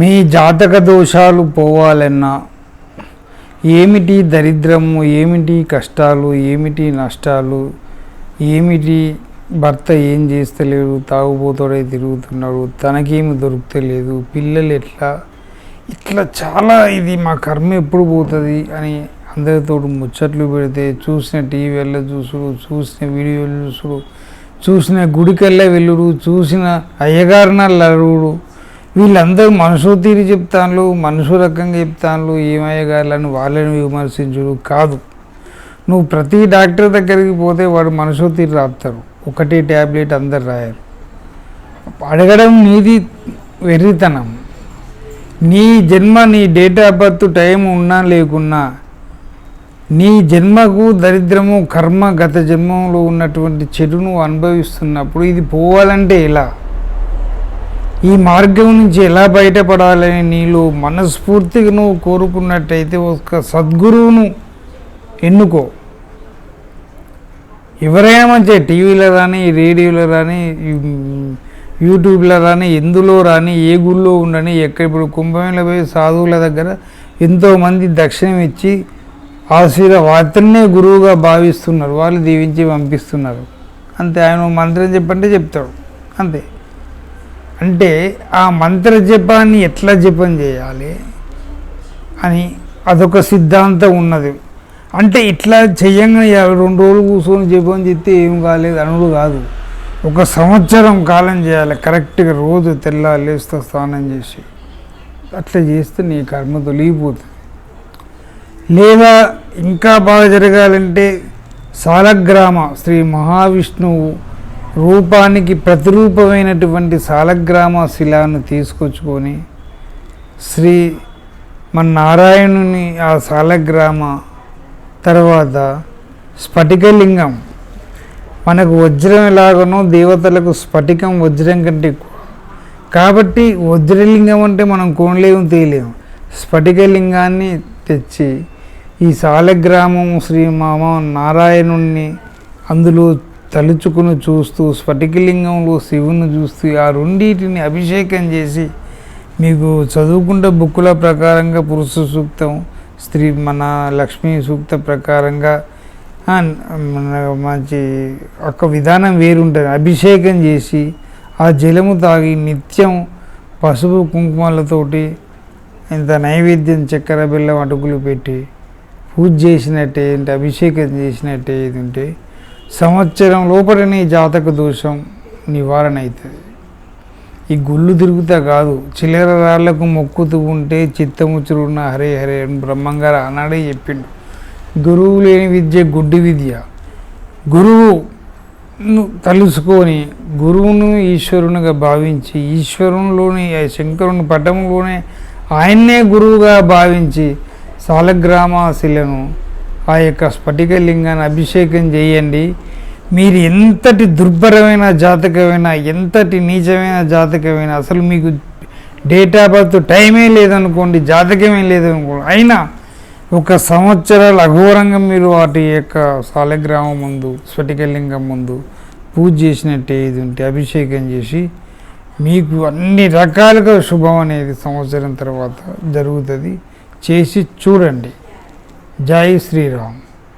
మీ జాతక దోషాలు పోవాలన్నా ఏమిటి దరిద్రము ఏమిటి కష్టాలు ఏమిటి నష్టాలు ఏమిటి భర్త ఏం చేస్తలేడు తాగుబోతోడే తిరుగుతున్నాడు తనకేమి దొరుకుతలేదు పిల్లలు ఎట్లా ఇట్లా చాలా ఇది మా కర్మ ఎప్పుడు పోతుంది అని అందరితో ముచ్చట్లు పెడితే చూసిన టీవీల్లో చూసుడు చూసిన వీడియోలు చూసుడు చూసిన గుడికెళ్ళ వెళ్ళుడు చూసిన అయ్యగారిన లరుడు వీళ్ళందరూ మనసు తీరి చెప్తాను మనసు రకంగా చెప్తాను ఏమయ్యగారులని వాళ్ళని విమర్శించుడు కాదు. నువ్వు ప్రతి డాక్టర్ దగ్గరికి పోతే వాడు మనసు తీరు రాస్తారు ఒకటే ట్యాబ్లెట్ అందరు రాయరు అడగడం నీది వెర్రితనం. నీ జన్మ నీ డేట్ ఆఫ్ బర్త్ టైం ఉన్నా లేకున్నా నీ జన్మకు దరిద్రము కర్మ గత జన్మంలో ఉన్నటువంటి చెడును అనుభవిస్తున్నప్పుడు ఇది పోవాలంటే ఎలా? ఈ మార్గం నుంచి ఎలా బయటపడాలని నీలో మనస్ఫూర్తిగా నువ్వు కోరుకున్నట్టయితే ఒక సద్గురువును ఎన్నుకో. ఎవరైనా మంచిగా టీవీలో రాని రేడియోలో రాని యూట్యూబ్లో రాని ఎందులో రాని ఏ గుళ్ళో ఉండని ఎక్కడ ఇప్పుడు కుంభమేళ పోయి సాధువుల దగ్గర ఎంతోమంది దక్షిణం ఇచ్చి ఆశీర్వ గురువుగా భావిస్తున్నారు. వాళ్ళు దీవించి పంపిస్తున్నారు. అంతే. ఆయన మంత్రం చెప్పంటే చెప్తాడు. అంతే. అంటే ఆ మంత్ర జపాన్ని ఎట్లా జపం చేయాలి అని అదొక సిద్ధాంతం ఉన్నది. అంటే ఇట్లా చెయ్యంగా రెండు రోజులు కూర్చొని జపం చేస్తే ఏం కాలేదు అనుడు కాదు. ఒక సంవత్సరం కాలం చేయాలి కరెక్ట్గా రోజు తెల్ల లేస్తూ స్నానం చేసి. అట్లా చేస్తే నీ కర్మ తొలిగిపోతుంది. లేదా ఇంకా బాగా జరగాలంటే సాలగ్రామ శ్రీ మహావిష్ణువు రూపానికి ప్రతిరూపమైనటువంటి సాలగ్రామ శిలాను తీసుకొచ్చుకొని శ్రీ మన నారాయణుని ఆ సాలగ్రామ తర్వాత స్ఫటికలింగం. మనకు వజ్రం ఎలాగనో దేవతలకు స్ఫటికం వజ్రం కంటే ఎక్కువ. కాబట్టి వజ్రలింగం అంటే మనం కోణలేము తీయలేము. స్ఫటికలింగాన్ని తెచ్చి ఈ సాలగ్రామం శ్రీ మామ నారాయణుణ్ణి అందులో తలుచుకుని చూస్తూ స్ఫటికలింగంలో శివుని చూస్తూ ఆ రెండింటిని అభిషేకం చేసి మీకు చదువుకుంటే బుక్కుల ప్రకారంగా పురుష సూక్తం స్త్రీ మన లక్ష్మీ సూక్త ప్రకారంగా మంచి ఒక విధానం వేరుంటుంది. అభిషేకం చేసి ఆ జలము తాగి నిత్యం పసుపు కుంకుమలతోటి ఇంత నైవేద్యం చక్కెర బెల్లం అటుకులు పెట్టి పూజ చేసినట్టే ఏంటి అభిషేకం చేసినట్టే ఏది ఉంటే సంవత్సరం లోపలనే జాతక దోషం నివారణ అవుతుంది ఈ గుళ్ళు తిరుగుతా కాదు చిల్లర రాళ్ళకు మొక్కుతూ ఉంటే చిత్తముచ్చురున్న హరే హరే అని బ్రహ్మంగారు ఆనాడే చెప్పిండు. గురువు లేని విద్య గుడ్డి విద్య. గురువు తలుసుకొని గురువును ఈశ్వరునిగా భావించి ఈశ్వరునిలోని శంకరుని పటంలోనే ఆయన్నే గురువుగా భావించి సాలగ్రామాశిలను ఆ యొక్క స్ఫటికలింగాన్ని అభిషేకం చేయండి. మీరు ఎంతటి దుర్భరమైన జాతకమైన ఎంతటి నీచమైన జాతకమైన అసలు మీకు డేట్ ఆఫ్ బర్త్ టైమే లేదనుకోండి జాతకమే లేదనుకోండి అయినా ఒక సంవత్సరాలు అఘోరంగా మీరు వాటి యొక్క సాలగ్రామం ముందు స్ఫటికలింగం ముందు పూజ చేసినట్టే ఇది ఉంటే అభిషేకం చేసి మీకు అన్ని రకాలుగా శుభం అనేది సంవత్సరం తర్వాత జరుగుతుంది. చేసి చూడండి. जय श्री राम।